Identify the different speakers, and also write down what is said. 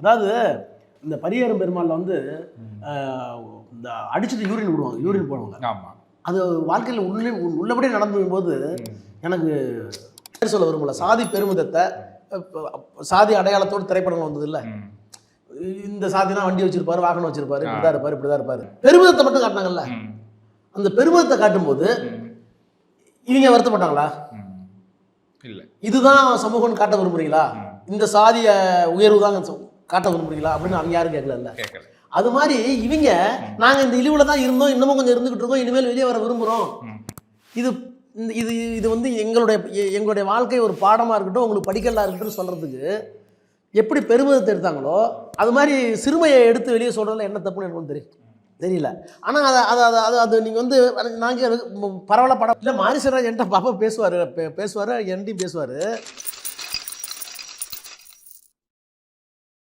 Speaker 1: அதாவது இந்த பரியேறும் பெருமாள்ல வந்து இந்த அடிச்சுட்டு யூரின் விடுவாங்க யூரின் போடுவாங்க.
Speaker 2: ஆமா.
Speaker 1: அது வாழ்க்கையில் உள்ளே உள்ளபடியே நடந்து போது எனக்கு பேர் சொல்ல விரும்பல. சாதி பெருமிதத்தை சாதி அடையாளத்தோடு திரைப்படங்கள் வந்தது இல்ல. இந்த சாதினா வண்டி வச்சிருப்பாரு வாகனம் வச்சிருப்பாரு இப்படிதான் இருப்பாரு இப்படிதான் இருப்பாரு. பெருமிதத்தை மட்டும் காட்டினாங்கல்ல. அந்த பெருமிதத்தை காட்டும்போது. இவங்க வருத்தப்பட்டாங்களா.
Speaker 2: இல்ல.
Speaker 1: இதுதான் சமூகம்னு காட்ட விரும்புறீங்களா? இந்த சாதிய உயர்வு தான் காட்ட விரும்புறீங்களா அப்படின்னு அவங்க யாரும் கேட்கல. அது மாதிரி இவங்க நாங்க இந்த இழிவுல தான் இருந்தோம் இன்னமும் கொஞ்சம் இருந்துகிட்டு இருக்கோம் இனிமேல் வெளியே வர விரும்புறோம்.
Speaker 2: ம்.
Speaker 1: இது இது இது வந்து எங்களுடைய எங்களுடைய வாழ்க்கை ஒரு பாடமா இருக்கட்டும் உங்களுக்கு படிக்கலா இருக்கட்டும் சொல்றதுக்கு எப்படி பெருமிதத்தை எடுத்தாங்களோ அது மாதிரி சிறுமையை எடுத்து வெளியே சொல்றதுல என்ன தப்புன்னு எனக்கு தெரியும் தெரியல. ஆனால் அதை அதை அதை அது அது நீங்கள் வந்து நாங்கள் பரவாயில்ல படம். இல்லை மாரிசராஜ் என்கிட்ட பாப்பா பேசுவார் பேசுவார் என்கிட்டையும் பேசுவார்.